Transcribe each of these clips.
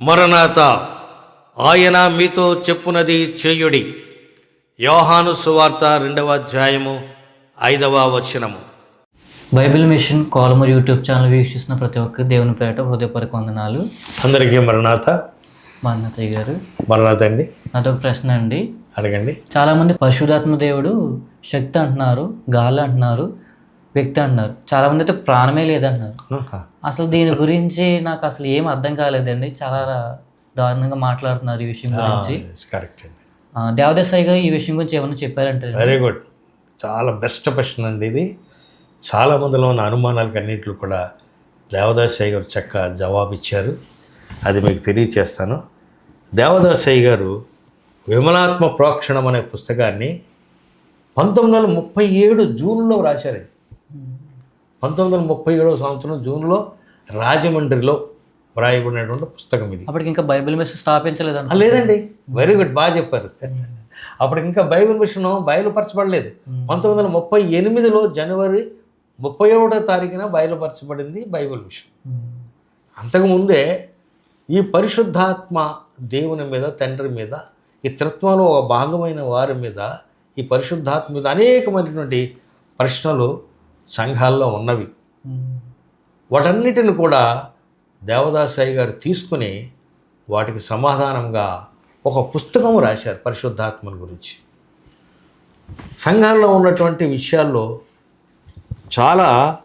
మరణాత ఆయన మీతో చెప్పునది చేయుడి. యోహాను సువార్త రెండవ అధ్యాయము ఐదవ వచనము. బైబిల్ మిషన్ కాలమర్ యూట్యూబ్ ఛానల్ వీక్షిస్తున్న ప్రతి ఒక్క దేవుని పేట హృదయపూర్వక వందనాలు. అందరికీ మరణాత. మా అన్నతయ్య గారు. మరణాత అండి. అదొక ప్రశ్న అండి. అడగండి. చాలామంది పరిశుధాత్మ దేవుడు శక్తి అంటున్నారు గాలి అంటున్నారు. వ్యక్తి అంటున్నారు చాలామంది అయితే ప్రాణమే లేదంటున్నారు అసలు దీని గురించి నాకు అసలు ఏం అర్థం కాలేదండి. చాలా దారుణంగా మాట్లాడుతున్నారు ఈ విషయం గురించి. కరెక్ట్ అండి. దేవదేశాయి గారు ఈ విషయం గురించి ఏమైనా చెప్పారంటే వెరీ గుడ్ చాలా బెస్ట్ క్వశ్చన్ అండి ఇది. చాలా మందిలో ఉన్న అనుమానాలకు అన్నింటిలో కూడా దేవదాసయ్య గారు చక్క జవాబు ఇచ్చారు. అది మీకు తెలియచేస్తాను. దేవదాసయ్య గారు విమలాత్మ ప్రోక్షణం అనే పుస్తకాన్ని పంతొమ్మిది వందల ముప్పై ఏడు జూన్లో రాశారు. పంతొమ్మిది వందల ముప్పై ఏడవ సంవత్సరం జూన్లో రాజమండ్రిలో వ్రాయబడినటువంటి పుస్తకం ఇది. అప్పటికి ఇంకా బైబిల్ మిషన్ స్థాపించలేదంట ఆ, లేదండి. Very good. బాగా చెప్పారు. అప్పుడు ఇంకా బైబిల్ మిషన్ బయలుపరచబడలేదు. పంతొమ్మిది వందల ముప్పై ఎనిమిదిలో జనవరి ముప్పై ఒకటో తారీఖున బయలుపరచబడింది బైబిల్ మిషన్. అంతకుముందే ఈ పరిశుద్ధాత్మ దేవుని మీద తండ్రి మీద ఈ త్రిత్వంలో ఒక భాగమైన వారి మీద ఈ పరిశుద్ధాత్మ మీద అనేకమైనటువంటి ప్రశ్నలు సంఘాల్లో ఉన్నవి. వాటన్నిటిని కూడా దేవదాసాయి గారు తీసుకుని వాటికి సమాధానంగా ఒక పుస్తకం రాశారు పరిశుద్ధాత్మల గురించి. సంఘాల్లో ఉన్నటువంటి విషయాల్లో చాలా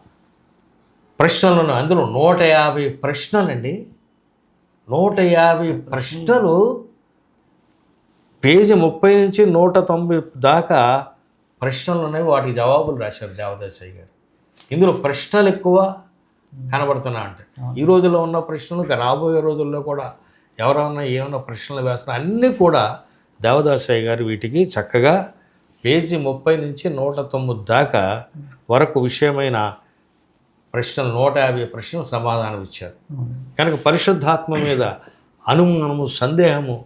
ప్రశ్నలను అందులో నూట యాభై ప్రశ్నలండి. నూట యాభై ప్రశ్నలు పేజీ ముప్పై నుంచి నూట తొంభై దాకా ప్రశ్నలు ఉన్నాయి వాటికి జవాబులు రాశారు దేవదాసాయి గారు. ఇందులో ప్రశ్నలు ఎక్కువ కనబడుతున్నా అంటే. ఈ రోజుల్లో ఉన్న ప్రశ్నలు ఇంకా రాబోయే రోజుల్లో కూడా ఎవరైనా ఏమైనా ప్రశ్నలు వేస్తున్నా అన్నీ కూడా దేవదాసాయి గారు వీటికి చక్కగా పేజీ ముప్పై నుంచి నూట తొమ్మిది దాకా వరకు విషయమైన ప్రశ్నలు నూట యాభై ప్రశ్నలు సమాధానం ఇచ్చారు. కనుక పరిశుద్ధాత్మ మీద అనుమానము సందేహము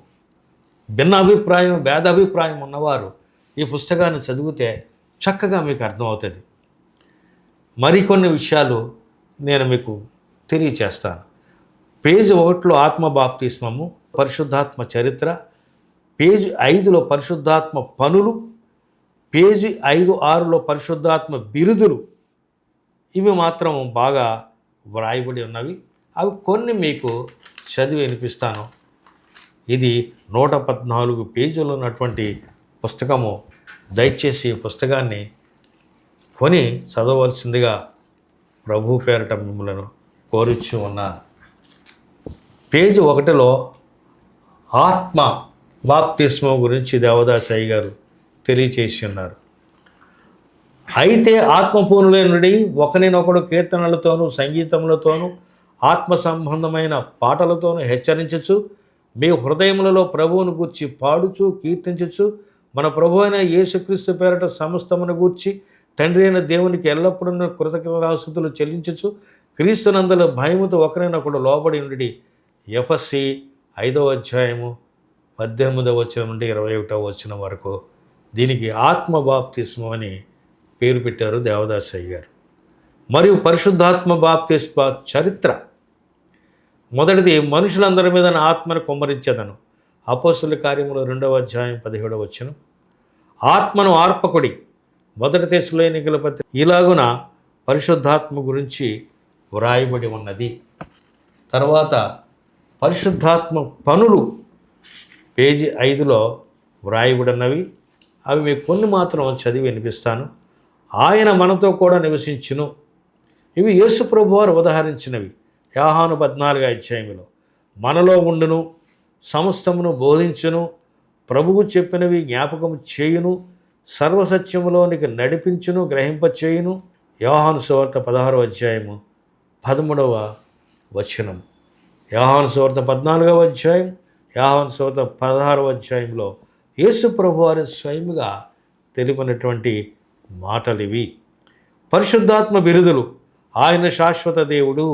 భిన్నాభిప్రాయం భేదాభిప్రాయం ఉన్నవారు ఈ పుస్తకాన్ని చదివితే చక్కగా మీకు అర్థమవుతుంది. మరికొన్ని విషయాలు నేను మీకు తెలియచేస్తాను. పేజ్ ఒకటిలో ఆత్మబాప్తిస్మము పరిశుద్ధాత్మ చరిత్ర పేజ్ ఐదులో పరిశుద్ధాత్మ పనులు పేజీ ఐదు ఆరులో పరిశుద్ధాత్మ బిరుదులు. ఇవి మాత్రం బాగా వ్రాయబడి ఉన్నవి. అవి కొన్ని మీకు చదివి వినిపిస్తాను. ఇది నూట పద్నాలుగు పేజీలు ఉన్నటువంటి పుస్తకము దయచేసి ఈ పుస్తకాన్ని కొని చదవలసిందిగా ప్రభు పేరట మిమ్మలను కోరుచు ఉన్నాను పేజీ ఒకటిలో ఆత్మ బాప్తిస్మం గురించి దేవదాసాయి గారు తెలియచేసి ఉన్నారు. అయితే ఆత్మపూర్ణులై నుండి ఒకరినొకడు కీర్తనలతోనూ సంగీతములతోనూ ఆత్మ సంబంధమైన పాటలతోనూ హెచ్చరించచ్చు మీ హృదయములలో ప్రభువును గూర్చి పాడుచు కీర్తించచ్చు మన ప్రభు అయిన యేసుక్రీస్తు పేరట సమస్తమును గూర్చి తండ్రి అయిన దేవునికి ఎల్లప్పుడూ కృతజ్ఞతాస్థుతులు చెల్లించచ్చు క్రీస్తునందులో భయముతో ఒకరినొకడు లోబడి ఉండి ఎఫ్ఎస్సి ఐదవ అధ్యాయము పద్దెనిమిదవ వచనం నుండి ఇరవై ఒకటవ వచనం వరకు దీనికి ఆత్మబాప్తిస్మం అని పేరు పెట్టారు దేవదాసయ్య గారు. మరియు పరిశుద్ధాత్మ బాప్తిస్మ చరిత్ర. మొదటిది మనుషులందరి మీద ఆత్మను కుమ్మరించదను. అపోసుల కార్యములు రెండవ అధ్యాయం పదిహేడవ వచ్చును ఆత్మను ఆర్పకుడి మొదటి దేశంలో ఎన్నికల పత్రిక ఇలాగున పరిశుద్ధాత్మ గురించి వ్రాయబడి ఉన్నది. తర్వాత పరిశుద్ధాత్మ పనులు పేజీ ఐదులో వ్రాయబడినవి. అవి మీకు కొన్ని మాత్రం చదివి వినిపిస్తాను. ఆయన మనతో కూడా నివసించును. ఇవి యేసు ప్రభు వారు ఉదాహరించినవి. యాహాను పద్నాలుగు అధ్యాయంలో మనలో ఉండును. సమస్తమును బోధించును ప్రభువు చెప్పినవి జ్ఞాపకం చేయును సర్వసత్యములోనికి నడిపించును గ్రహింపచేయును. యోహాను సువార్త పదహారవ అధ్యాయము పదమూడవ వచనం యోహాను సువార్త పద్నాలుగవ అధ్యాయం యోహాను సువార్త పదహారవ అధ్యాయంలో యేసు ప్రభు వారి స్వయముగా తెలిపినటువంటి మాటలు ఇవి పరిశుద్ధాత్మ బిరుదులు ఆయన శాశ్వత దేవుడు.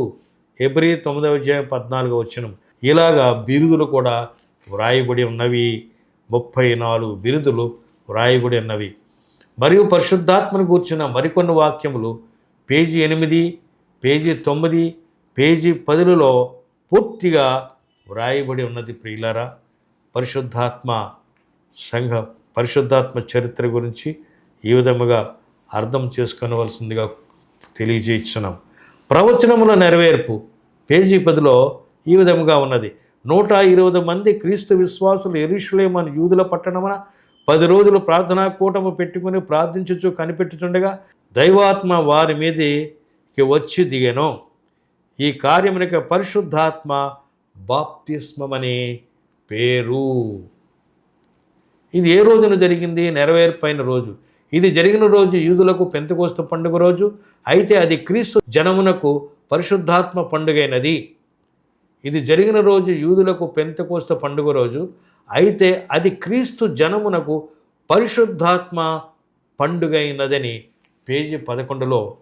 ఎబ్రి తొమ్మిదవ అధ్యాయం పద్నాలుగవ వచనం ఇలాగా బిరుదులు కూడా వ్రాయబడి ఉన్నవి. ముప్పై నాలుగు బిరుదులు వ్రాయబడి ఉన్నవి. మరియు పరిశుద్ధాత్మను కూర్చున్న మరికొన్ని వాక్యములు పేజీ ఎనిమిది పేజీ తొమ్మిది పేజీ పదులలో పూర్తిగా వ్రాయబడి ఉన్నది ప్రియులారా. పరిశుద్ధాత్మ సంఘ పరిశుద్ధాత్మ చరిత్ర గురించి ఈ విధముగా అర్థం చేసుకొనవలసిందిగా తెలియజేస్తున్నాం. ప్రవచనముల నెరవేర్పు పేజీ పదిలో ఈ విధముగా ఉన్నది. నూట ఇరవై మంది క్రీస్తు విశ్వాసులు ఎరుషులేమని యూదుల పట్టణమున పది రోజులు ప్రార్థనా కూటము పెట్టుకుని ప్రార్థించుచు కనిపెట్టుచుండగా దైవాత్మ వారి మీదకి వచ్చి దిగెను. ఈ కార్యమునకు పరిశుద్ధాత్మ బాప్తిస్మమని పేరు. ఇది ఏ రోజున జరిగింది? నెరవేర్పైన రోజు. ఇది జరిగిన రోజు యూదులకు పెంతకోస్తు పండుగ రోజు. అయితే అది క్రీస్తు జనమునకు పరిశుద్ధాత్మ పండుగైనది. ఇది జరిగిన రోజు యూదులకు పెంతకోస్త పండుగ రోజు. అయితే అది క్రీస్తు జనమునకు పరిశుద్ధాత్మ పండుగైనదని పేజీ పదకొండులో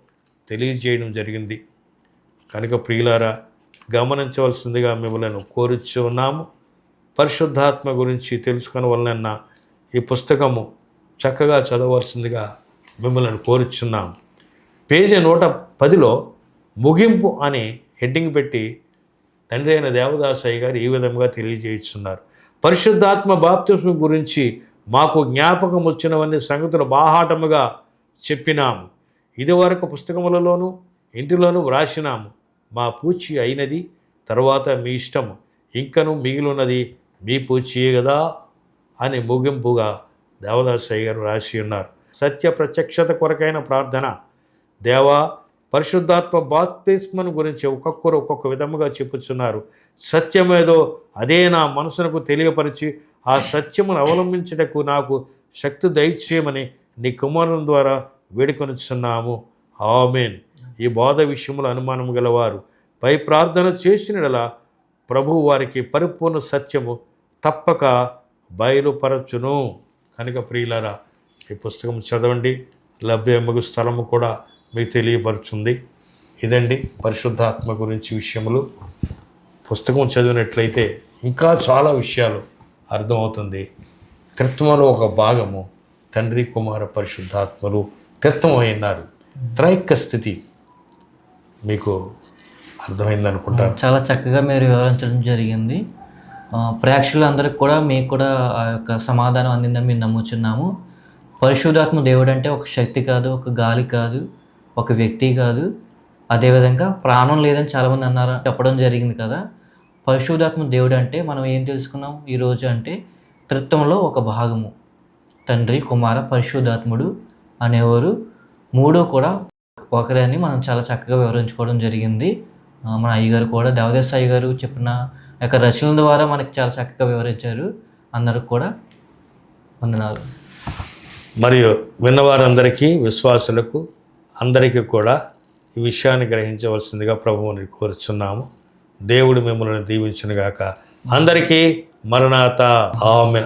తెలియజేయడం జరిగింది. కనుక ప్రియులారా గమనించవలసిందిగా మిమ్మల్ని కోరుచున్నాము. పరిశుద్ధాత్మ గురించి తెలుసుకుని వలన ఈ పుస్తకము చక్కగా చదవలసిందిగా మిమ్మల్ని కోరుచున్నాం పేజీ నూట పదిలో ముగింపు అని హెడ్డింగ్ పెట్టి తండ్రి అయిన దేవదాసయ్య గారు ఈ విధంగా తెలియజేస్తున్నారు. పరిశుద్ధాత్మ బాప్తిస్మ గురించి మాకు జ్ఞాపకం వచ్చినవన్నీ సంగతులు బాహాటముగా చెప్పినాము. ఇదివరకు పుస్తకములలోనూ ఇంటిలోనూ వ్రాసినాము. మా పూచి అయినది తర్వాత మీ ఇష్టము. ఇంకను మిగిలినది మీ పూచియే కదా అని ముగింపుగా దేవదాసయ్య గారు రాసి ఉన్నారు. సత్య ప్రత్యక్షత కొరకైన ప్రార్థన. దేవా పరిశుద్ధాత్మ బాప్తిస్మను గురించి ఒక్కొక్కరు ఒక్కొక్క విధముగా చెప్పుచున్నారు. సత్యమేదో అదే నా మనసునకు తెలియపరిచి ఆ సత్యమును అవలంబించుటకు నాకు శక్తి దయచేయమని నీ కుమారుని ద్వారా వేడుకొనిచున్నాము. ఆమెన్. ఈ బోధ విషయంలో అనుమానం గలవారు. పై ప్రార్థన చేసినలా ప్రభు వారికి పరిపూర్ణ సత్యము తప్పక బయలుపరచును. కనుక ప్రియులరా ఈ పుస్తకం చదవండి. లభ్యమగు స్థలము కూడా మీకు తెలియపరుచుంది. ఇదండి పరిశుద్ధాత్మ గురించి విషయములు. పుస్తకం చదివినట్లయితే ఇంకా చాలా విషయాలు అర్థమవుతుంది. క్రిత్వంలో ఒక భాగము తండ్రి కుమార పరిశుద్ధాత్మలు క్రిత్వమైనారు త్రైక స్థితి మీకు అర్థమైంది అనుకుంటాను. చాలా చక్కగా మీరు వివరించడం జరిగింది. ప్రేక్షకులందరికీ కూడా మీకు కూడా ఆ యొక్క సమాధానం అందిందని మేము నమ్ముచున్నాము. పరిశుద్ధాత్మ దేవుడు అంటే ఒక శక్తి కాదు ఒక గాలి కాదు. ఒక వ్యక్తి కాదు. అదేవిధంగా ప్రాణం లేదని చాలామంది అన్నారు? చెప్పడం జరిగింది కదా. పరిశుధాత్మ దేవుడు అంటే మనం ఏం తెలుసుకున్నాం? ఈరోజు అంటే త్రిత్వంలో ఒక భాగము. తండ్రి కుమార పరిశుధాత్ముడు అనేవారు. మూడో కూడా ఒకరే అని మనం చాలా చక్కగా వివరించుకోవడం జరిగింది. మన అయ్యగారు కూడా దేవదేశ అయ్యగారు చెప్పిన యొక్క రచనల ద్వారా మనకి చాలా చక్కగా వివరించారు. అందరికి కూడా వందనాలు. మరియు విన్నవారందరికీ విశ్వాసులకు అందరికీ కూడా ఈ విషయాన్ని గ్రహించవలసిందిగా ప్రభువుని కోరుచున్నాము. దేవుడు మిమ్మల్ని దీవించునుగాక. అందరికీ మరణాత. ఆమె